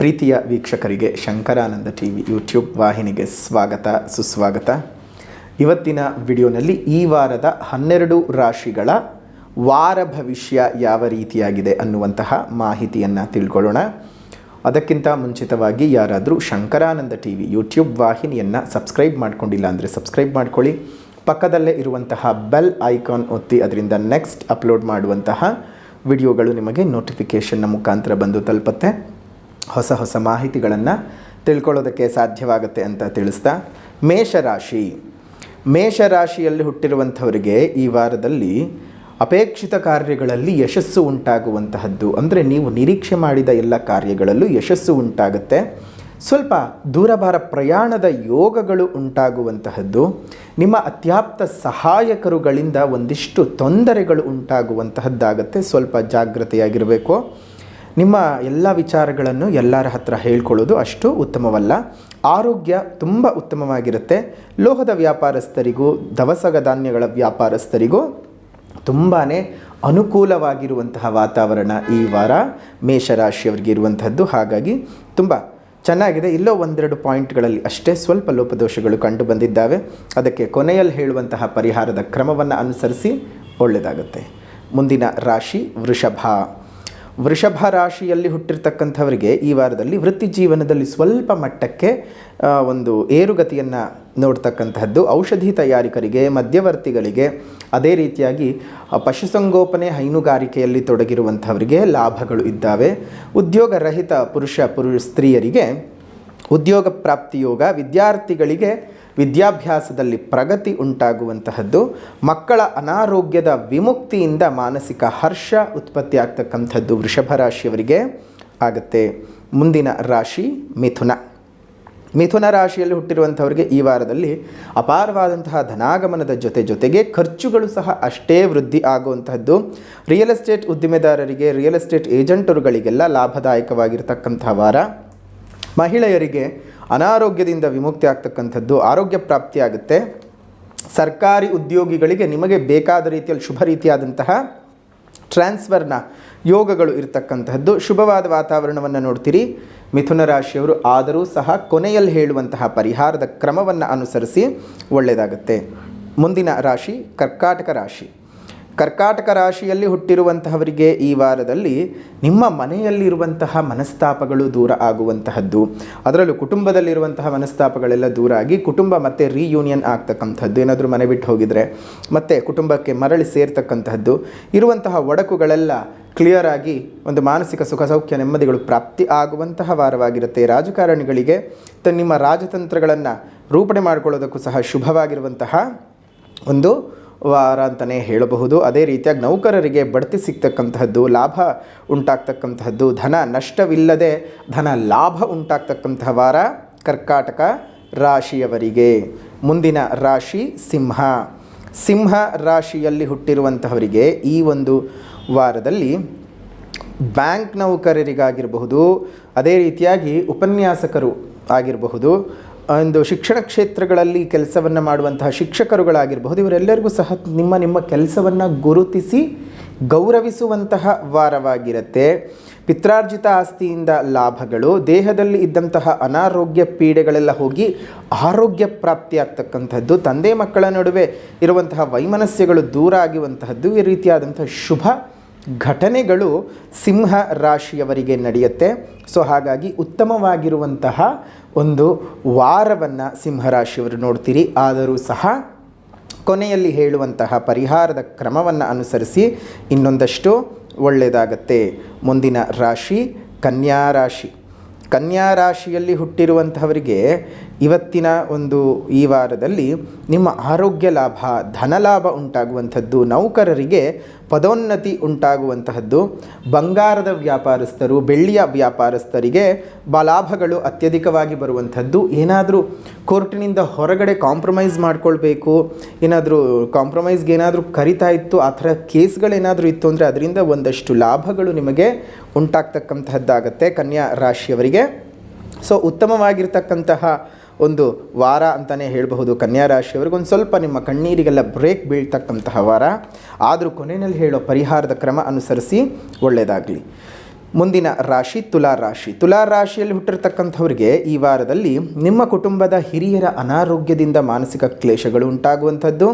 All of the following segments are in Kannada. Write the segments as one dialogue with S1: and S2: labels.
S1: ಪ್ರೀತಿಯ ವೀಕ್ಷಕರಿಗೆ ಶಂಕರಾನಂದ ಟಿ ವಿ ಯೂಟ್ಯೂಬ್ ವಾಹಿನಿಗೆ ಸ್ವಾಗತ, ಸುಸ್ವಾಗತ. ಇವತ್ತಿನ ವಿಡಿಯೋನಲ್ಲಿ ಈ ವಾರದ ಹನ್ನೆರಡು ರಾಶಿಗಳ ವಾರ ಭವಿಷ್ಯ ಯಾವ ರೀತಿಯಾಗಿದೆ ಅನ್ನುವಂತಹ ಮಾಹಿತಿಯನ್ನು ತಿಳ್ಕೊಳ್ಳೋಣ. ಅದಕ್ಕಿಂತ ಮುಂಚಿತವಾಗಿ ಯಾರಾದರೂ ಶಂಕರಾನಂದ ಟಿ ವಿ ಯೂಟ್ಯೂಬ್ ವಾಹಿನಿಯನ್ನು ಸಬ್ಸ್ಕ್ರೈಬ್ ಮಾಡ್ಕೊಂಡಿಲ್ಲ ಅಂದರೆ ಸಬ್ಸ್ಕ್ರೈಬ್ ಮಾಡ್ಕೊಳ್ಳಿ. ಪಕ್ಕದಲ್ಲೇ ಇರುವಂತಹ ಬೆಲ್ ಐಕಾನ್ ಒತ್ತಿ ಅದರಿಂದ ನೆಕ್ಸ್ಟ್ ಅಪ್ಲೋಡ್ ಮಾಡುವಂತಹ ವಿಡಿಯೋಗಳು ನಿಮಗೆ ನೋಟಿಫಿಕೇಷನ್ನ ಮುಖಾಂತರ ಬಂದು ತಲುಪುತ್ತೆ. ಹೊಸ ಹೊಸ ಮಾಹಿತಿಗಳನ್ನು ತಿಳ್ಕೊಳ್ಳೋದಕ್ಕೆ ಸಾಧ್ಯವಾಗುತ್ತೆ ಅಂತ ತಿಳಿಸ್ತಾ, ಮೇಷರಾಶಿ. ಮೇಷರಾಶಿಯಲ್ಲಿ ಹುಟ್ಟಿರುವಂಥವರಿಗೆ ಈ ವಾರದಲ್ಲಿ ಅಪೇಕ್ಷಿತ ಕಾರ್ಯಗಳಲ್ಲಿ ಯಶಸ್ಸು ಉಂಟಾಗುವಂತಹದ್ದು. ಅಂದರೆ ನೀವು ನಿರೀಕ್ಷೆ ಮಾಡಿದ ಎಲ್ಲ ಕಾರ್ಯಗಳಲ್ಲೂ ಯಶಸ್ಸು ಉಂಟಾಗುತ್ತೆ. ಸ್ವಲ್ಪ ದೂರಭಾರ ಪ್ರಯಾಣದ ಯೋಗಗಳು ಉಂಟಾಗುವಂತಹದ್ದು. ನಿಮ್ಮ ಅತ್ಯಾಪ್ತ ಸಹಾಯಕರುಗಳಿಂದ ಒಂದಿಷ್ಟು ತೊಂದರೆಗಳು ಉಂಟಾಗುವಂತಹದ್ದಾಗುತ್ತೆ. ಸ್ವಲ್ಪ ಜಾಗ್ರತೆಯಾಗಿರಬೇಕು. ನಿಮ್ಮ ಎಲ್ಲ ವಿಚಾರಗಳನ್ನು ಎಲ್ಲರ ಹತ್ರ ಹೇಳ್ಕೊಳ್ಳೋದು ಅಷ್ಟು ಉತ್ತಮವಲ್ಲ. ಆರೋಗ್ಯ ತುಂಬ ಉತ್ತಮವಾಗಿರುತ್ತೆ. ಲೋಹದ ವ್ಯಾಪಾರಸ್ಥರಿಗೂ, ದವಸಗ ಧಾನ್ಯಗಳ ವ್ಯಾಪಾರಸ್ಥರಿಗೂ ತುಂಬಾ ಅನುಕೂಲವಾಗಿರುವಂತಹ ವಾತಾವರಣ ಈ ವಾರ ಮೇಷರಾಶಿಯವರಿಗೆ ಇರುವಂಥದ್ದು. ಹಾಗಾಗಿ ತುಂಬ ಚೆನ್ನಾಗಿದೆ. ಇಲ್ಲೋ ಒಂದೆರಡು ಪಾಯಿಂಟ್ಗಳಲ್ಲಿ ಅಷ್ಟೇ ಸ್ವಲ್ಪ ಲೋಪದೋಷಗಳು ಕಂಡು ಬಂದಿದ್ದಾವೆ. ಅದಕ್ಕೆ ಕೊನೆಯಲ್ಲಿ ಹೇಳುವಂತಹ ಪರಿಹಾರದ ಕ್ರಮವನ್ನು ಅನುಸರಿಸಿ ಒಳ್ಳೆಯದಾಗುತ್ತೆ. ಮುಂದಿನ ರಾಶಿ ವೃಷಭ. ವೃಷಭ ರಾಶಿಯಲ್ಲಿ ಹುಟ್ಟಿರ್ತಕ್ಕಂಥವರಿಗೆ ಈ ವಾರದಲ್ಲಿ ವೃತ್ತಿ ಜೀವನದಲ್ಲಿ ಸ್ವಲ್ಪ ಮಟ್ಟಕ್ಕೆ ಒಂದು ಏರುಗತಿಯನ್ನು ನೋಡ್ತಕ್ಕಂಥದ್ದು ಔಷಧಿ ತಯಾರಿಕರಿಗೆ, ಮಧ್ಯವರ್ತಿಗಳಿಗೆ, ಅದೇ ರೀತಿಯಾಗಿ ಪಶುಸಂಗೋಪನೆ ಹೈನುಗಾರಿಕೆಯಲ್ಲಿ ತೊಡಗಿರುವಂಥವರಿಗೆ ಲಾಭಗಳು ಇದ್ದಾವೆ. ಉದ್ಯೋಗ ರಹಿತ ಪುರುಷ ಪುರು ಸ್ತ್ರೀಯರಿಗೆ ಉದ್ಯೋಗ ಪ್ರಾಪ್ತಿಯೋಗ ವಿದ್ಯಾರ್ಥಿಗಳಿಗೆ ವಿದ್ಯಾಭ್ಯಾಸದಲ್ಲಿ ಪ್ರಗತಿ ಉಂಟಾಗುವಂತಹದ್ದು, ಮಕ್ಕಳ ಅನಾರೋಗ್ಯದ ವಿಮುಕ್ತಿಯಿಂದ ಮಾನಸಿಕ ಹರ್ಷ ಉತ್ಪತ್ತಿ ಆಗ್ತಕ್ಕಂಥದ್ದು ವೃಷಭ ರಾಶಿಯವರಿಗೆ ಆಗುತ್ತೆ. ಮುಂದಿನ ರಾಶಿ ಮಿಥುನ. ಮಿಥುನ ರಾಶಿಯಲ್ಲಿ ಹುಟ್ಟಿರುವಂಥವರಿಗೆ ಈ ವಾರದಲ್ಲಿ ಅಪಾರವಾದಂತಹ ಧನಾಗಮನದ ಜೊತೆ ಜೊತೆಗೆ ಖರ್ಚುಗಳು ಸಹ ಅಷ್ಟೇ ವೃದ್ಧಿ ಆಗುವಂತಹದ್ದು. ರಿಯಲ್ ಎಸ್ಟೇಟ್ ಉದ್ದಿಮೆದಾರರಿಗೆ, ರಿಯಲ್ ಎಸ್ಟೇಟ್ ಏಜೆಂಟರುಗಳಿಗೆಲ್ಲ ಲಾಭದಾಯಕವಾಗಿರತಕ್ಕಂಥ ವಾರ. ಮಹಿಳೆಯರಿಗೆ ಅನಾರೋಗ್ಯದಿಂದ ವಿಮುಕ್ತಿ ಆಗ್ತಕ್ಕಂಥದ್ದು ಆರೋಗ್ಯ ಪ್ರಾಪ್ತಿಯಾಗುತ್ತೆ. ಸರ್ಕಾರಿ ಉದ್ಯೋಗಿಗಳಿಗೆ ನಿಮಗೆ ಬೇಕಾದ ರೀತಿಯಲ್ಲಿ ಶುಭ ರೀತಿಯಾದಂತಹ ಟ್ರಾನ್ಸ್ಫರ್ನ ಯೋಗಗಳು ಇರತಕ್ಕಂತಹದ್ದು. ಶುಭವಾದ ವಾತಾವರಣವನ್ನು ನೋಡ್ತೀರಿ. ಮಿಥುನ ರಾಶಿಯವರು ಆದರೂ ಸಹ ಕೊನೆಯಲ್ಲಿ ಹೇಳುವಂತಹ ಪರಿಹಾರದ ಕ್ರಮವನ್ನು ಅನುಸರಿಸಿ ಒಳ್ಳೆಯದಾಗುತ್ತೆ. ಮುಂದಿನ ರಾಶಿ ಕರ್ಕಾಟಕ ರಾಶಿ. ಕರ್ಕಾಟಕ ರಾಶಿಯಲ್ಲಿ ಹುಟ್ಟಿರುವಂತಹವರಿಗೆ ಈ ವಾರದಲ್ಲಿ ನಿಮ್ಮ ಮನೆಯಲ್ಲಿರುವಂತಹ ಮನಸ್ತಾಪಗಳು ದೂರ ಆಗುವಂತಹದ್ದು. ಅದರಲ್ಲೂ ಕುಟುಂಬದಲ್ಲಿರುವಂತಹ ಮನಸ್ತಾಪಗಳೆಲ್ಲ ದೂರ ಆಗಿ ಕುಟುಂಬ ಮತ್ತೆ ರೀಯೂನಿಯನ್ ಆಗ್ತಕ್ಕಂಥದ್ದು. ಏನಾದರೂ ಮನೆ ಬಿಟ್ಟು ಹೋಗಿದರೆ ಮತ್ತೆ ಕುಟುಂಬಕ್ಕೆ ಮರಳಿ ಸೇರ್ತಕ್ಕಂತಹದ್ದು ಇರುವಂತಹ ಒಡಕುಗಳೆಲ್ಲ ಕ್ಲಿಯರ್ ಆಗಿ ಒಂದು ಮಾನಸಿಕ ಸುಖ ಸೌಖ್ಯ ನೆಮ್ಮದಿಗಳು ಪ್ರಾಪ್ತಿ ಆಗುವಂತಹ ವಾರವಾಗಿರುತ್ತೆ. ರಾಜಕಾರಣಿಗಳಿಗೆ ತ, ನಿಮ್ಮ ರಾಜತಂತ್ರಗಳನ್ನು ರೂಪಣೆ ಮಾಡಿಕೊಳ್ಳೋದಕ್ಕೂ ಸಹ ಶುಭವಾಗಿರುವಂತಹ ಒಂದು ವಾರ ಅಂತಲೇ ಹೇಳಬಹುದು. ಅದೇ ರೀತಿಯಾಗಿ ನೌಕರರಿಗೆ ಬಡ್ತಿ ಸಿಗ್ತಕ್ಕಂತಹದ್ದು, ಲಾಭ ಉಂಟಾಗ್ತಕ್ಕಂತಹದ್ದು, ಧನ ನಷ್ಟವಿಲ್ಲದೆ ಧನ ಲಾಭ ಉಂಟಾಗ್ತಕ್ಕಂತಹ ವಾರ ಕರ್ಕಾಟಕ ರಾಶಿಯವರಿಗೆ. ಮುಂದಿನ ರಾಶಿ ಸಿಂಹ. ಸಿಂಹ ರಾಶಿಯಲ್ಲಿ ಹುಟ್ಟಿರುವಂತಹವರಿಗೆ ಈ ಒಂದು ವಾರದಲ್ಲಿ ಬ್ಯಾಂಕ್ ನೌಕರರಿಗಾಗಿರಬಹುದು, ಅದೇ ರೀತಿಯಾಗಿ ಉಪನ್ಯಾಸಕರು ಆಗಿರಬಹುದು ಒಂದು ಶಿಕ್ಷಣ ಕ್ಷೇತ್ರಗಳಲ್ಲಿ ಕೆಲಸವನ್ನು ಮಾಡುವಂತಹ ಶಿಕ್ಷಕರುಗಳಾಗಿರಬಹುದು, ಇವರೆಲ್ಲರಿಗೂ ಸಹ ನಿಮ್ಮ ನಿಮ್ಮ ಕೆಲಸವನ್ನು ಗುರುತಿಸಿ ಗೌರವಿಸುವಂತಹ ವಾರವಾಗಿರುತ್ತೆ. ಪಿತ್ರಾರ್ಜಿತ ಆಸ್ತಿಯಿಂದ ಲಾಭಗಳು, ದೇಹದಲ್ಲಿ ಇದ್ದಂತಹ ಅನಾರೋಗ್ಯ ಪೀಡೆಗಳೆಲ್ಲ ಹೋಗಿ ಆರೋಗ್ಯ ಪ್ರಾಪ್ತಿಯಾಗ್ತಕ್ಕಂಥದ್ದು ತಂದೆ ಮಕ್ಕಳ ನಡುವೆ ಇರುವಂತಹ ವೈಮನಸ್ಯಗಳು ದೂರ ಆಗುವಂತಹದ್ದು ಈ ರೀತಿಯಾದಂತಹ ಶುಭ ಘಟನೆಗಳು ಸಿಂಹ ರಾಶಿಯವರಿಗೆ ನಡೆಯುತ್ತೆ. ಸೊ ಹಾಗಾಗಿ ಉತ್ತಮವಾಗಿರುವಂತಹ ಒಂದು ವಾರವನ್ನು ಸಿಂಹರಾಶಿಯವರು ನೋಡ್ತೀರಿ. ಆದರೂ ಸಹ ಕೊನೆಯಲ್ಲಿ ಹೇಳುವಂತಹ ಪರಿಹಾರದ ಕ್ರಮವನ್ನು ಅನುಸರಿಸಿ ಇನ್ನೊಂದಷ್ಟು ಒಳ್ಳೆಯದಾಗತ್ತೆ. ಮುಂದಿನ ರಾಶಿ ಕನ್ಯಾ ರಾಶಿ. ಕನ್ಯಾ ರಾಶಿಯಲ್ಲಿ ಹುಟ್ಟಿರುವಂತಹವರಿಗೆ ಇವತ್ತಿನ ಒಂದು ಈ ವಾರದಲ್ಲಿ ನಿಮ್ಮ ಆರೋಗ್ಯ ಲಾಭ ಧನಲಾಭ ಉಂಟಾಗುವಂಥದ್ದು, ನೌಕರರಿಗೆ ಪದೋನ್ನತಿ ಉಂಟಾಗುವಂತಹದ್ದು, ಬಂಗಾರದ ವ್ಯಾಪಾರಸ್ಥರು, ಬೆಳ್ಳಿಯ ವ್ಯಾಪಾರಸ್ಥರಿಗೆ ಲಾಭಗಳು ಅತ್ಯಧಿಕವಾಗಿ ಬರುವಂಥದ್ದು, ಏನಾದರೂ ಕೋರ್ಟಿನಿಂದ ಹೊರಗಡೆ ಕಾಂಪ್ರಮೈಸ್ ಮಾಡ್ಕೊಳ್ಬೇಕು, ಏನಾದರೂ ಕಾಂಪ್ರಮೈಸ್ಗೆ ಏನಾದರೂ ಕರಿತಾ ಇತ್ತು, ಆ ಥರ ಕೇಸ್ಗಳೇನಾದರೂ ಇತ್ತು ಅಂದರೆ ಅದರಿಂದ ಒಂದಷ್ಟು ಲಾಭಗಳು ನಿಮಗೆ ಉಂಟಾಗ್ತಕ್ಕಂತಹದ್ದಾಗತ್ತೆ ಕನ್ಯಾ ರಾಶಿಯವರಿಗೆ. ಸೊ, ಉತ್ತಮವಾಗಿರ್ತಕ್ಕಂತಹ ಒಂದು ವಾರ ಅಂತಲೇ ಹೇಳಬಹುದು. ಕನ್ಯಾ ರಾಶಿಯವರಿಗೆ ಒಂದು ಸ್ವಲ್ಪ ನಿಮ್ಮ ಕಣ್ಣೀರಿಗೆಲ್ಲ ಬ್ರೇಕ್ ಬೀಳ್ತಕ್ಕಂತಹ ವಾರ. ಆದರೂ ಕೊನೆಯಲ್ಲಿ ಹೇಳೋ ಪರಿಹಾರದ ಕ್ರಮ ಅನುಸರಿಸಿ ಒಳ್ಳೆಯದಾಗಲಿ ಮುಂದಿನ ರಾಶಿ ತುಲಾ ರಾಶಿ. ತುಲಾ ರಾಶಿಯಲ್ಲಿ ಹುಟ್ಟಿರ್ತಕ್ಕಂಥವ್ರಿಗೆ ಈ ವಾರದಲ್ಲಿ ನಿಮ್ಮ ಕುಟುಂಬದ ಹಿರಿಯರ ಅನಾರೋಗ್ಯದಿಂದ ಮಾನಸಿಕ ಕ್ಲೇಶಗಳು ಉಂಟಾಗುವಂಥದ್ದು.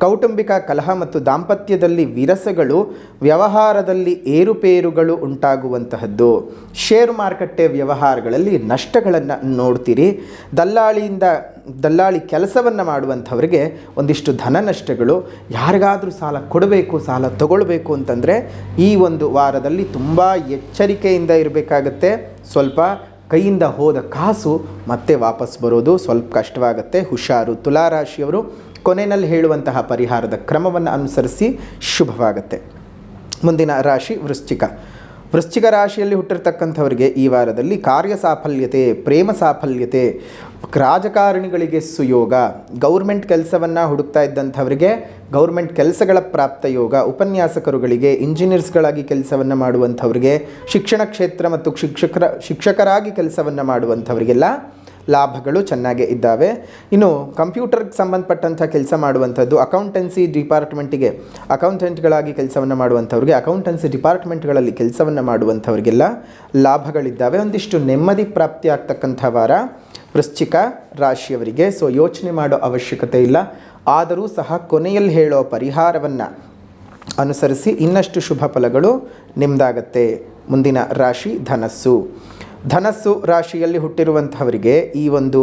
S1: ಕೌಟುಂಬಿಕ ಕಲಹ ಮತ್ತು ದಾಂಪತ್ಯದಲ್ಲಿ ವಿರಸಗಳು, ವ್ಯವಹಾರದಲ್ಲಿ ಏರುಪೇರುಗಳು ಉಂಟಾಗುವಂತಹದ್ದು ಶೇರು ಮಾರುಕಟ್ಟೆ ವ್ಯವಹಾರಗಳಲ್ಲಿ ನಷ್ಟಗಳನ್ನು ನೋಡ್ತೀರಿ. ದಲ್ಲಾಳಿಯಿಂದ ದಲ್ಲಾಳಿ ಕೆಲಸವನ್ನು ಮಾಡುವಂಥವ್ರಿಗೆ ಒಂದಿಷ್ಟು ಧನ ನಷ್ಟಗಳು, ಯಾರಿಗಾದರೂ ಸಾಲ ಕೊಡಬೇಕು, ಸಾಲ ತಗೊಳ್ಬೇಕು ಅಂತಂದರೆ ಈ ಒಂದು ವಾರದಲ್ಲಿ ತುಂಬ ಎಚ್ಚರಿಕೆಯಿಂದ ಇರಬೇಕಾಗತ್ತೆ. ಸ್ವಲ್ಪ ಕೈಯಿಂದ ಹೋದ ಕಾಸು ಮತ್ತೆ ವಾಪಸ್ ಬರೋದು ಸ್ವಲ್ಪ ಕಷ್ಟವಾಗುತ್ತೆ. ಹುಷಾರು ತುಲಾರಾಶಿಯವರು ಕೊನೆಯಲ್ಲಿ ಹೇಳುವಂತಹ ಪರಿಹಾರದ ಕ್ರಮವನ್ನು ಅನುಸರಿಸಿ ಶುಭವಾಗುತ್ತೆ. ಮುಂದಿನ ರಾಶಿ ವೃಶ್ಚಿಕ. ವೃಶ್ಚಿಕ ರಾಶಿಯಲ್ಲಿ ಹುಟ್ಟಿರ್ತಕ್ಕಂಥವರಿಗೆ ಈ ವಾರದಲ್ಲಿ ಕಾರ್ಯ ಸಾಫಲ್ಯತೆ, ಪ್ರೇಮ ಸಾಫಲ್ಯತೆ, ರಾಜಕಾರಣಿಗಳಿಗೆ ಸುಯೋಗ, ಗೌರ್ಮೆಂಟ್ ಕೆಲಸವನ್ನು ಹುಡುಕ್ತಾ ಇದ್ದಂಥವರಿಗೆ ಗೌರ್ಮೆಂಟ್ ಕೆಲಸಗಳ ಪ್ರಾಪ್ತ ಯೋಗ, ಉಪನ್ಯಾಸಕರುಗಳಿಗೆ, ಇಂಜಿನಿಯರ್ಸ್ಗಳಾಗಿ ಕೆಲಸವನ್ನು ಮಾಡುವಂಥವ್ರಿಗೆ, ಶಿಕ್ಷಣ ಕ್ಷೇತ್ರ ಮತ್ತು ಶಿಕ್ಷಕರ, ಶಿಕ್ಷಕರಾಗಿ ಕೆಲಸವನ್ನು ಮಾಡುವಂಥವರಿಗೆಲ್ಲ ಲಾಭಗಳು ಚೆನ್ನಾಗೇ ಇದ್ದಾವೆ. ಇನ್ನು ಕಂಪ್ಯೂಟರ್ಗೆ ಸಂಬಂಧಪಟ್ಟಂಥ ಕೆಲಸ ಮಾಡುವಂಥದ್ದು ಅಕೌಂಟೆನ್ಸಿ ಡಿಪಾರ್ಟ್ಮೆಂಟಿಗೆ, ಅಕೌಂಟೆಂಟ್ಗಳಾಗಿ ಕೆಲಸವನ್ನು ಮಾಡುವಂಥವ್ರಿಗೆ, ಅಕೌಂಟೆನ್ಸಿ ಡಿಪಾರ್ಟ್ಮೆಂಟ್ಗಳಲ್ಲಿ ಕೆಲಸವನ್ನು ಮಾಡುವಂಥವ್ರಿಗೆಲ್ಲ ಲಾಭಗಳಿದ್ದಾವೆ. ಒಂದಿಷ್ಟು ನೆಮ್ಮದಿ ಪ್ರಾಪ್ತಿ ಆಗ್ತಕ್ಕಂಥ ವಾರ ವೃಶ್ಚಿಕ ರಾಶಿಯವರಿಗೆ. ಸೊ, ಯೋಚನೆ ಮಾಡೋ ಅವಶ್ಯಕತೆ ಇಲ್ಲ. ಆದರೂ ಸಹ ಕೊನೆಯಲ್ಲಿ ಹೇಳೋ ಪರಿಹಾರವನ್ನು ಅನುಸರಿಸಿ ಇನ್ನಷ್ಟು ಶುಭ ಫಲಗಳು ನಿಮ್ಮದಾಗತ್ತೆ ಮುಂದಿನ ರಾಶಿ ಧನಸ್ಸು. ಧನಸ್ಸು ರಾಶಿಯಲ್ಲಿ ಹುಟ್ಟಿರುವಂತಹವರಿಗೆ ಈ ಒಂದು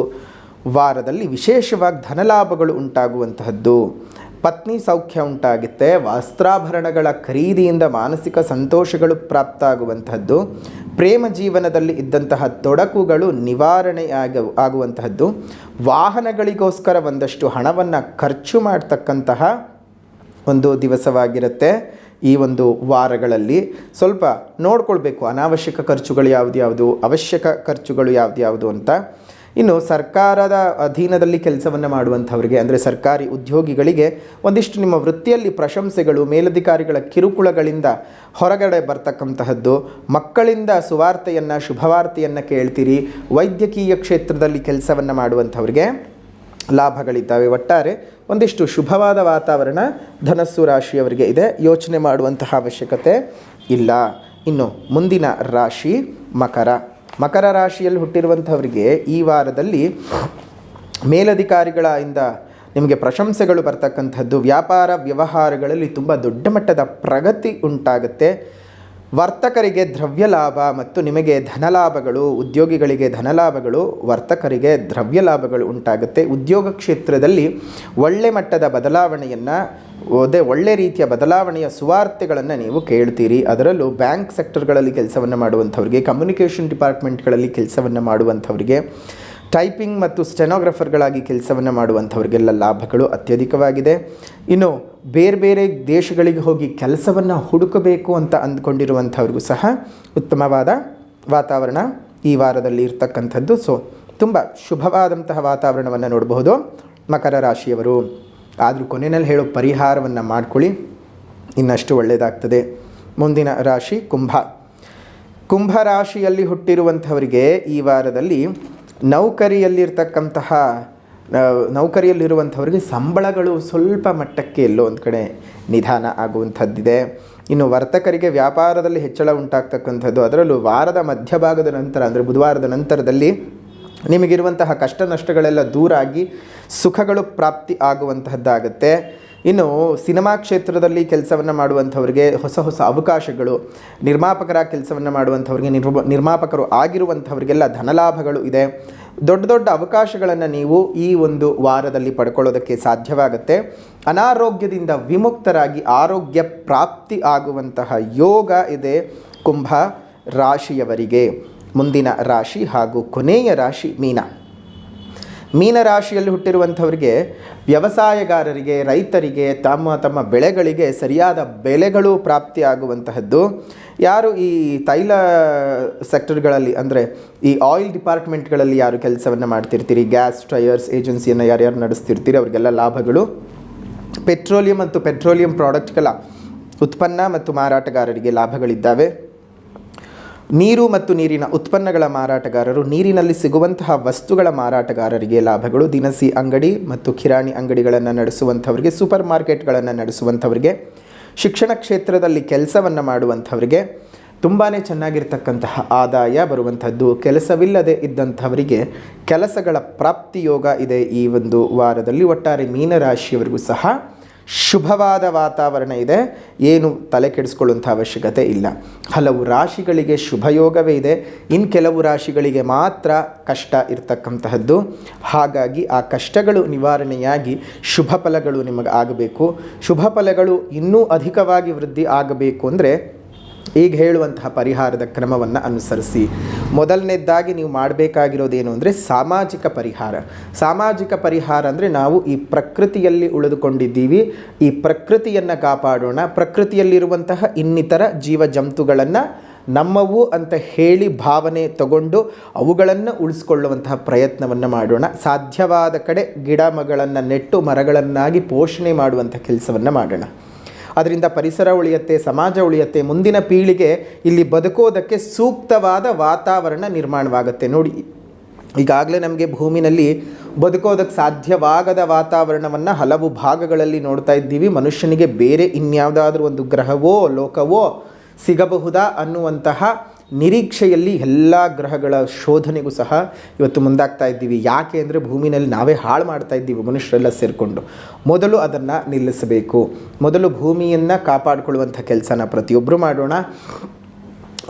S1: ವಾರದಲ್ಲಿ ವಿಶೇಷವಾಗಿ ಧನಲಾಭಗಳು ಉಂಟಾಗುವಂತಹದ್ದು. ಪತ್ನಿ ಸೌಖ್ಯ ಉಂಟಾಗುತ್ತೆ, ವಸ್ತ್ರಾಭರಣಗಳ ಖರೀದಿಯಿಂದ ಮಾನಸಿಕ ಸಂತೋಷಗಳು ಪ್ರಾಪ್ತ ಆಗುವಂತಹದ್ದು ಪ್ರೇಮ ಜೀವನದಲ್ಲಿ ಇದ್ದಂತಹ ತೊಡಕುಗಳು ನಿವಾರಣೆಯಾಗ ಆಗುವಂತಹದ್ದು. ವಾಹನಗಳಿಗೋಸ್ಕರ ಒಂದಷ್ಟು ಹಣವನ್ನು ಖರ್ಚು ಮಾಡ್ತಕ್ಕಂತಹ ಒಂದು ದಿವಸವಾಗಿರುತ್ತೆ. ಈ ಒಂದು ವಾರಗಳಲ್ಲಿ ಸ್ವಲ್ಪ ನೋಡ್ಕೊಳ್ಬೇಕು. ಅನಾವಶ್ಯಕ ಖರ್ಚುಗಳು ಯಾವುದು ಯಾವುದು, ಅವಶ್ಯಕ ಖರ್ಚುಗಳು ಯಾವುದು ಯಾವುದು ಅಂತ. ಇನ್ನು ಸರ್ಕಾರದ ಅಧೀನದಲ್ಲಿ ಕೆಲಸವನ್ನು ಮಾಡುವಂಥವರಿಗೆ, ಅಂದರೆ ಸರ್ಕಾರಿ ಉದ್ಯೋಗಿಗಳಿಗೆ ಒಂದಿಷ್ಟು ನಿಮ್ಮ ವೃತ್ತಿಯಲ್ಲಿ ಪ್ರಶಂಸೆಗಳು, ಮೇಲಧಿಕಾರಿಗಳ ಕಿರುಕುಳಗಳಿಂದ ಹೊರಗಡೆ ಬರ್ತಕ್ಕಂತಹದ್ದು, ಮಕ್ಕಳಿಂದ ಸುವಾರ್ತೆಯನ್ನು, ಶುಭವಾರ್ತೆಯನ್ನು ಕೇಳ್ತೀರಿ, ವೈದ್ಯಕೀಯ ಕ್ಷೇತ್ರದಲ್ಲಿ ಕೆಲಸವನ್ನು ಮಾಡುವಂಥವ್ರಿಗೆ ಲಾಭಗಳಿದ್ದಾವೆ. ಒಟ್ಟಾರೆ ಒಂದಿಷ್ಟು ಶುಭವಾದ ವಾತಾವರಣ ಧನಸ್ಸು ರಾಶಿಯವರಿಗೆ ಇದೆ. ಯೋಚನೆ ಮಾಡುವಂತಹ ಅವಶ್ಯಕತೆ ಇಲ್ಲ. ಇನ್ನು ಮುಂದಿನ ರಾಶಿ ಮಕರ. ಮಕರ ರಾಶಿಯಲ್ಲಿ ಹುಟ್ಟಿರುವಂಥವರಿಗೆ ಈ ವಾರದಲ್ಲಿ ಮೇಲಧಿಕಾರಿಗಳಿಂದ ನಿಮಗೆ ಪ್ರಶಂಸೆಗಳು ಬರ್ತಕ್ಕಂಥದ್ದು ವ್ಯಾಪಾರ ವ್ಯವಹಾರಗಳಲ್ಲಿ ತುಂಬ ದೊಡ್ಡ ಮಟ್ಟದ ಪ್ರಗತಿ ಉಂಟಾಗುತ್ತೆ. ವರ್ತಕರಿಗೆ ದ್ರವ್ಯ ಲಾಭ ಮತ್ತು ನಿಮಗೆ ಧನಲಾಭಗಳು, ಉದ್ಯೋಗಿಗಳಿಗೆ ಧನಲಾಭಗಳು, ವರ್ತಕರಿಗೆ ದ್ರವ್ಯ ಲಾಭಗಳು ಉಂಟಾಗುತ್ತೆ. ಉದ್ಯೋಗ ಕ್ಷೇತ್ರದಲ್ಲಿ ಒಳ್ಳೆ ಮಟ್ಟದ ಬದಲಾವಣೆಯನ್ನು, ಅದೇ ಒಳ್ಳೆ ರೀತಿಯ ಬದಲಾವಣೆಯ ಸುವಾರ್ತೆಗಳನ್ನು ನೀವು ಕೇಳ್ತೀರಿ. ಅದರಲ್ಲೂ ಬ್ಯಾಂಕ್ ಸೆಕ್ಟರ್ಗಳಲ್ಲಿ ಕೆಲಸವನ್ನು ಮಾಡುವಂಥವ್ರಿಗೆ, ಕಮ್ಯುನಿಕೇಷನ್ ಡಿಪಾರ್ಟ್ಮೆಂಟ್ಗಳಲ್ಲಿ ಕೆಲಸವನ್ನು ಮಾಡುವಂಥವ್ರಿಗೆ ಟೈಪಿಂಗ್ ಮತ್ತು ಸ್ಟೆನೋಗ್ರಫರ್ಗಳಾಗಿ ಕೆಲಸವನ್ನು ಮಾಡುವಂಥವ್ರಿಗೆಲ್ಲ ಲಾಭಗಳು ಅತ್ಯಧಿಕವಾಗಿದೆ. ಇನ್ನು ಬೇರೆ ಬೇರೆ ದೇಶಗಳಿಗೆ ಹೋಗಿ ಕೆಲಸವನ್ನು ಹುಡುಕಬೇಕು ಅಂತ ಅಂದ್ಕೊಂಡಿರುವಂಥವ್ರಿಗೂ ಸಹ ಉತ್ತಮವಾದ ವಾತಾವರಣ ಈ ವಾರದಲ್ಲಿ ಇರ್ತಕ್ಕಂಥದ್ದು. ಸೊ ತುಂಬ ಶುಭವಾದಂತಹ ವಾತಾವರಣವನ್ನು ನೋಡಬಹುದು. ಮಕರ ರಾಶಿಯವರು, ಆದರೂ ಕೊನೆಯಲ್ಲಿ ಹೇಳೋ ಪರಿಹಾರವನ್ನು ಮಾಡ್ಕೊಳ್ಳಿ. ಇನ್ನಷ್ಟು ಒಳ್ಳೆಯದಾಗ್ತದೆ ಮುಂದಿನ ರಾಶಿ ಕುಂಭ. ಕುಂಭ ರಾಶಿಯಲ್ಲಿ ಹುಟ್ಟಿರುವಂಥವರಿಗೆ ಈ ವಾರದಲ್ಲಿ ನೌಕರಿಯಲ್ಲಿರ್ತಕ್ಕಂತಹ ನೌಕರಿಯಲ್ಲಿರುವಂಥವ್ರಿಗೆ ಸಂಬಳಗಳು ಸ್ವಲ್ಪ ಮಟ್ಟಕ್ಕೆ ಎಲ್ಲೋ ಒಂದು ಕಡೆ ನಿಧಾನ ಆಗುವಂಥದ್ದಿದೆ. ಇನ್ನು ವರ್ತಕರಿಗೆ ವ್ಯಾಪಾರದಲ್ಲಿ ಹೆಚ್ಚಳ ಉಂಟಾಗ್ತಕ್ಕಂಥದ್ದು, ಅದರಲ್ಲೂ ವಾರದ ಮಧ್ಯಭಾಗದ ನಂತರ ಅಂದರೆ ಬುಧವಾರದ ನಂತರದಲ್ಲಿ ನಿಮಗಿರುವಂತಹ ಕಷ್ಟ ನಷ್ಟಗಳೆಲ್ಲ ದೂರಾಗಿ ಸುಖಗಳು ಪ್ರಾಪ್ತಿ ಆಗುವಂತಹದ್ದಾಗುತ್ತೆ. ಇನ್ನು ಸಿನಿಮಾ ಕ್ಷೇತ್ರದಲ್ಲಿ ಕೆಲಸವನ್ನು ಮಾಡುವಂಥವ್ರಿಗೆ ಹೊಸ ಹೊಸ ಅವಕಾಶಗಳು, ನಿರ್ಮಾಪಕರ ಕೆಲಸವನ್ನು ಮಾಡುವಂಥವ್ರಿಗೆ, ನಿರ್ಮ, ನಿರ್ಮಾಪಕರು ಆಗಿರುವಂಥವ್ರಿಗೆಲ್ಲ ಧನಲಾಭಗಳು ಇದೆ. ದೊಡ್ಡ ದೊಡ್ಡ ಅವಕಾಶಗಳನ್ನು ನೀವು ಈ ಒಂದು ವಾರದಲ್ಲಿ ಪಡ್ಕೊಳ್ಳೋದಕ್ಕೆ ಸಾಧ್ಯವಾಗುತ್ತೆ. ಅನಾರೋಗ್ಯದಿಂದ ವಿಮುಕ್ತರಾಗಿ ಆರೋಗ್ಯ ಪ್ರಾಪ್ತಿ ಆಗುವಂತಹ ಯೋಗ ಇದೆ ಕುಂಭ ರಾಶಿಯವರಿಗೆ. ಮುಂದಿನ ರಾಶಿ ಹಾಗೂ ಕೊನೆಯ ರಾಶಿ ಮೀನ. ಮೀನರಾಶಿಯಲ್ಲಿ ಹುಟ್ಟಿರುವಂಥವರಿಗೆ, ವ್ಯವಸಾಯಗಾರರಿಗೆ, ರೈತರಿಗೆ, ತಮ್ಮ ತಮ್ಮ ಬೆಳೆಗಳಿಗೆ ಸರಿಯಾದ ಬೆಲೆಗಳು ಪ್ರಾಪ್ತಿಯಾಗುವಂತಹದ್ದು. ಯಾರು ಈ ತೈಲ ಸೆಕ್ಟರ್ಗಳಲ್ಲಿ, ಅಂದರೆ ಈ ಆಯಿಲ್ ಡಿಪಾರ್ಟ್ಮೆಂಟ್ಗಳಲ್ಲಿ ಯಾರು ಕೆಲಸವನ್ನು ಮಾಡ್ತಿರ್ತೀರಿ? ಗ್ಯಾಸ್ ಟೈರ್ಸ್ ಏಜೆನ್ಸಿಯನ್ನು ಯಾರ್ಯಾರು ನಡೆಸ್ತಿರ್ತೀರಿ? ಅವರಿಗೆಲ್ಲ ಲಾಭಗಳು? ಪೆಟ್ರೋಲಿಯಂ ಮತ್ತು ಪೆಟ್ರೋಲಿಯಂ ಪ್ರಾಡಕ್ಟ್ಗಳ ಉತ್ಪನ್ನ ಮತ್ತು ಮಾರಾಟಗಾರರಿಗೆ ಲಾಭಗಳಿದ್ದಾವೆ. ನೀರು ಮತ್ತು ನೀರಿನ ಉತ್ಪನ್ನಗಳ ಮಾರಾಟಗಾರರು, ನೀರಿನಲ್ಲಿ ಸಿಗುವಂತಹ ವಸ್ತುಗಳ ಮಾರಾಟಗಾರರಿಗೆ ಲಾಭಗಳು, ದಿನಸಿ ಅಂಗಡಿ ಮತ್ತು ಕಿರಾಣಿ ಅಂಗಡಿಗಳನ್ನು ನಡೆಸುವಂಥವರಿಗೆ, ಸೂಪರ್ ಮಾರ್ಕೆಟ್ಗಳನ್ನು ನಡೆಸುವಂಥವರಿಗೆ, ಶಿಕ್ಷಣ ಕ್ಷೇತ್ರದಲ್ಲಿ ಕೆಲಸವನ್ನು ಮಾಡುವಂಥವರಿಗೆ ತುಂಬಾ ಚೆನ್ನಾಗಿರ್ತಕ್ಕಂತಹ ಆದಾಯ ಬರುವಂಥದ್ದು. ಕೆಲಸವಿಲ್ಲದೆ ಇದ್ದಂಥವರಿಗೆ ಕೆಲಸಗಳ ಪ್ರಾಪ್ತಿ ಯೋಗ ಇದೆ ಈ ಒಂದು ವಾರದಲ್ಲಿ. ಒಟ್ಟಾರೆ ಮೀನರಾಶಿಯವರಿಗೂ ಸಹ ಶುಭವಾದ ವಾತಾವರಣ ಇದೆ. ಏನು ತಲೆ ಕೆಡಿಸ್ಕೊಳ್ಳುವಂಥ ಅವಶ್ಯಕತೆ ಇಲ್ಲ. ಹಲವು ರಾಶಿಗಳಿಗೆ ಶುಭಯೋಗವೇ ಇದೆ. ಇನ್ನು ಕೆಲವು ರಾಶಿಗಳಿಗೆ ಮಾತ್ರ ಕಷ್ಟ ಇರ್ತಕ್ಕಂತಹದ್ದು. ಹಾಗಾಗಿ ಆ ಕಷ್ಟಗಳು ನಿವಾರಣೆಯಾಗಿ ಶುಭ ಫಲಗಳು ನಿಮಗೆ ಆಗಬೇಕು. ಶುಭ ಫಲಗಳು ಇನ್ನೂ ಅಧಿಕವಾಗಿ ವೃದ್ಧಿ ಆಗಬೇಕು ಅಂದರೆ ಈಗ ಹೇಳುವಂತಹ ಪರಿಹಾರದ ಕ್ರಮವನ್ನು ಅನುಸರಿಸಿ. ಮೊದಲನೇದಾಗಿ ನೀವು ಮಾಡಬೇಕಾಗಿರೋದೇನು ಅಂದರೆ ಸಾಮಾಜಿಕ ಪರಿಹಾರ. ಸಾಮಾಜಿಕ ಪರಿಹಾರ ಅಂದರೆ ನಾವು ಈ ಪ್ರಕೃತಿಯಲ್ಲಿ ಉಳಿದುಕೊಂಡಿದ್ದೀವಿ, ಈ ಪ್ರಕೃತಿಯನ್ನು ಕಾಪಾಡೋಣ, ಪ್ರಕೃತಿಯಲ್ಲಿರುವಂತಹ ಇನ್ನಿತರ ಜೀವ ಜಂತುಗಳನ್ನು ನಮ್ಮವು ಅಂತ ಹೇಳಿ ಭಾವನೆ ತಗೊಂಡು ಅವುಗಳನ್ನು ಉಳಿಸ್ಕೊಳ್ಳುವಂತಹ ಪ್ರಯತ್ನವನ್ನು ಮಾಡೋಣ. ಸಾಧ್ಯವಾದ ಕಡೆ ಗಿಡ ಮಗಳನ್ನು ನೆಟ್ಟು ಮರಗಳನ್ನಾಗಿ ಪೋಷಣೆ ಮಾಡುವಂಥ ಕೆಲಸವನ್ನು ಮಾಡೋಣ. ಅದರಿಂದ ಪರಿಸರ ಉಳಿಯತ್ತೆ, ಸಮಾಜ ಉಳಿಯತ್ತೆ, ಮುಂದಿನ ಪೀಳಿಗೆ ಇಲ್ಲಿ ಬದುಕೋದಕ್ಕೆ ಸೂಕ್ತವಾದ ವಾತಾವರಣ ನಿರ್ಮಾಣವಾಗುತ್ತೆ. ನೋಡಿ, ಈಗಾಗಲೇ ನಮಗೆ ಭೂಮಿನಲ್ಲಿ ಬದುಕೋದಕ್ಕೆ ಸಾಧ್ಯವಾಗದ ವಾತಾವರಣವನ್ನು ಹಲವು ಭಾಗಗಳಲ್ಲಿ ನೋಡ್ತಾ ಇದ್ದೀವಿ. ಮನುಷ್ಯನಿಗೆ ಬೇರೆ ಇನ್ಯಾವುದಾದ್ರೂ ಒಂದು ಗ್ರಹವೋ, ಲೋಕವೋ ಸಿಗಬಹುದಾ ಅನ್ನುವಂತಹ ನಿರೀಕ್ಷೆಯಲ್ಲಿ ಎಲ್ಲ ಗ್ರಹಗಳ ಶೋಧನೆಗೂ ಸಹ ಇವತ್ತು ಮುಂದಾಗ್ತಾ ಇದ್ದೀವಿ. ಯಾಕೆ ಅಂದರೆ ಭೂಮಿನಲ್ಲಿ ನಾವೇ ಹಾಳು ಮಾಡ್ತಾ ಇದ್ದೀವಿ, ಮನುಷ್ಯರೆಲ್ಲ ಸೇರಿಕೊಂಡು. ಮೊದಲು ಅದನ್ನು ನಿಲ್ಲಿಸಬೇಕು. ಮೊದಲು ಭೂಮಿಯನ್ನು ಕಾಪಾಡಿಕೊಳ್ಳುವಂಥ ಕೆಲಸನ ಪ್ರತಿಯೊಬ್ಬರು ಮಾಡೋಣ.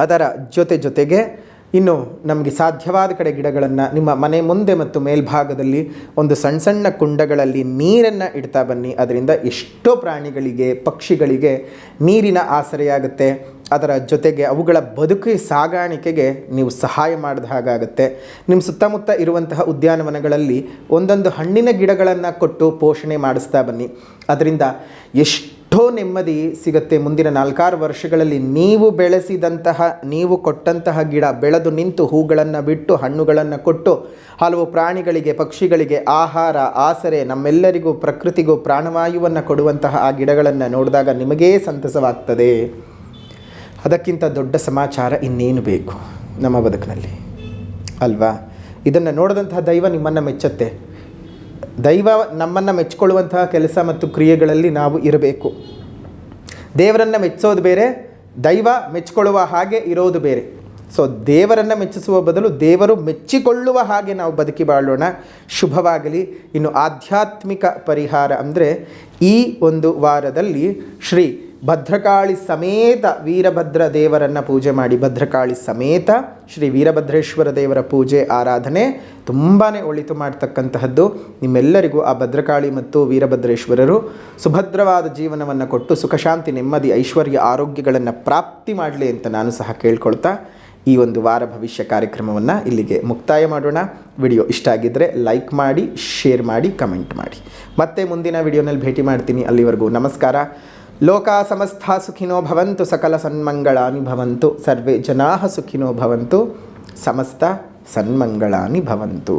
S1: ಅದರ ಜೊತೆ ಜೊತೆಗೆ ಇನ್ನು ನಮಗೆ ಸಾಧ್ಯವಾದ ಕಡೆ ಗಿಡಗಳನ್ನು ನಿಮ್ಮ ಮನೆ ಮುಂದೆ ಮತ್ತು ಮೇಲ್ಭಾಗದಲ್ಲಿ ಒಂದು ಸಣ್ಣ ಸಣ್ಣ ಕುಂಡಗಳಲ್ಲಿ ನೀರನ್ನು ಇಡ್ತಾ ಬನ್ನಿ. ಅದರಿಂದ ಎಷ್ಟೋ ಪ್ರಾಣಿಗಳಿಗೆ, ಪಕ್ಷಿಗಳಿಗೆ ನೀರಿನ ಆಸರೆಯಾಗುತ್ತೆ. ಅದರ ಜೊತೆಗೆ ಅವುಗಳ ಬದುಕಿ ಸಾಗಾಣಿಕೆಗೆ ನೀವು ಸಹಾಯ ಮಾಡಿದ ಹಾಗಾಗುತ್ತೆ. ನಿಮ್ಮ ಸುತ್ತಮುತ್ತ ಇರುವಂತಹ ಉದ್ಯಾನವನಗಳಲ್ಲಿ ಒಂದೊಂದು ಹಣ್ಣಿನ ಗಿಡಗಳನ್ನು ಕೊಟ್ಟು ಪೋಷಣೆ ಮಾಡಿಸ್ತಾ ಬನ್ನಿ. ಅದರಿಂದ ಎಷ್ಟೋ ನೆಮ್ಮದಿ ಸಿಗುತ್ತೆ. ಮುಂದಿನ ನಾಲ್ಕಾರು ವರ್ಷಗಳಲ್ಲಿ ನೀವು ಬೆಳೆಸಿದಂತಹ, ನೀವು ಕೊಟ್ಟಂತಹ ಗಿಡ ಬೆಳೆದು ನಿಂತು ಹೂಗಳನ್ನು ಬಿಟ್ಟು ಹಣ್ಣುಗಳನ್ನು ಕೊಟ್ಟು ಹಲವು ಪ್ರಾಣಿಗಳಿಗೆ, ಪಕ್ಷಿಗಳಿಗೆ ಆಹಾರ, ಆಸರೆ, ನಮ್ಮೆಲ್ಲರಿಗೂ ಪ್ರಕೃತಿಗೂ ಪ್ರಾಣವಾಯುವನ್ನು ಕೊಡುವಂತಹ ಆ ಗಿಡಗಳನ್ನು ನೋಡಿದಾಗ ನಿಮಗೇ ಸಂತಸವಾಗ್ತದೆ. ಅದಕ್ಕಿಂತ ದೊಡ್ಡ ಸಮಾಚಾರ ಇನ್ನೇನು ಬೇಕು ನಮ್ಮ ಬದುಕಿನಲ್ಲಿ? ಅಲ್ವಾ? ಇದನ್ನು ನೋಡಿದಂತಹ ದೈವ ನಿಮ್ಮನ್ನು ಮೆಚ್ಚುತ್ತೆ. ದೈವ ನಮ್ಮನ್ನು ಮೆಚ್ಚಿಕೊಳ್ಳುವಂತಹ ಕೆಲಸ ಮತ್ತು ಕ್ರಿಯೆಗಳಲ್ಲಿ ನಾವು ಇರಬೇಕು. ದೇವರನ್ನು ಮೆಚ್ಚೋದು ಬೇರೆ, ದೈವ ಮೆಚ್ಚಿಕೊಳ್ಳುವ ಹಾಗೆ ಇರೋದು ಬೇರೆ. ಸೊ ದೇವರನ್ನು ಮೆಚ್ಚಿಸುವ ಬದಲು ದೇವರು ಮೆಚ್ಚಿಕೊಳ್ಳುವ ಹಾಗೆ ನಾವು ಬದುಕಿ ಬಾಳೋಣ. ಶುಭವಾಗಲಿ. ಇನ್ನು ಆಧ್ಯಾತ್ಮಿಕ ಪರಿಹಾರ ಅಂದರೆ ಈ ಒಂದು ವಾರದಲ್ಲಿ ಶ್ರೀ ಭದ್ರಕಾಳಿ ಸಮೇತ ವೀರಭದ್ರ ದೇವರನ್ನು ಪೂಜೆ ಮಾಡಿ, ಭದ್ರಕಾಳಿ ಸಮೇತ ಶ್ರೀ ವೀರಭದ್ರೇಶ್ವರ ದೇವರ ಪೂಜೆ, ಆರಾಧನೆ ತುಂಬಾ ಒಳಿತು ಮಾಡ್ತಕ್ಕಂತಹದ್ದು. ನಿಮ್ಮೆಲ್ಲರಿಗೂ ಆ ಭದ್ರಕಾಳಿ ಮತ್ತು ವೀರಭದ್ರೇಶ್ವರರು ಸುಭದ್ರವಾದ ಜೀವನವನ್ನು ಕೊಟ್ಟು ಸುಖಶಾಂತಿ ನೆಮ್ಮದಿ, ಐಶ್ವರ್ಯ, ಆರೋಗ್ಯಗಳನ್ನು ಪ್ರಾಪ್ತಿ ಮಾಡಲಿ ಅಂತ ನಾನು ಸಹ ಕೇಳ್ಕೊಳ್ತಾ ಈ ಒಂದು ವಾರ ಭವಿಷ್ಯ ಕಾರ್ಯಕ್ರಮವನ್ನು ಇಲ್ಲಿಗೆ ಮುಕ್ತಾಯ ಮಾಡೋಣ. ವಿಡಿಯೋ ಇಷ್ಟ ಆಗಿದ್ದರೆ ಲೈಕ್ ಮಾಡಿ, ಶೇರ್ ಮಾಡಿ, ಕಮೆಂಟ್ ಮಾಡಿ. ಮತ್ತೆ ಮುಂದಿನ ವಿಡಿಯೋನಲ್ಲಿ ಭೇಟಿ ಮಾಡ್ತೀನಿ. ಅಲ್ಲಿವರೆಗೂ ನಮಸ್ಕಾರ. ಲೋಕ ಸಮಸ್ತ ಸುಖಿನೋ ಭವಂತು ಸಕಲ ಸನ್ಮಂಗಳಾನಿ ಭವಂತು ಸರ್ವೇ ಜನಾ ಸುಖಿನೋ ಭವಂತು ಸಮಸ್ತ ಸನ್ಮಂಗಳಾನಿ ಭವಂತು.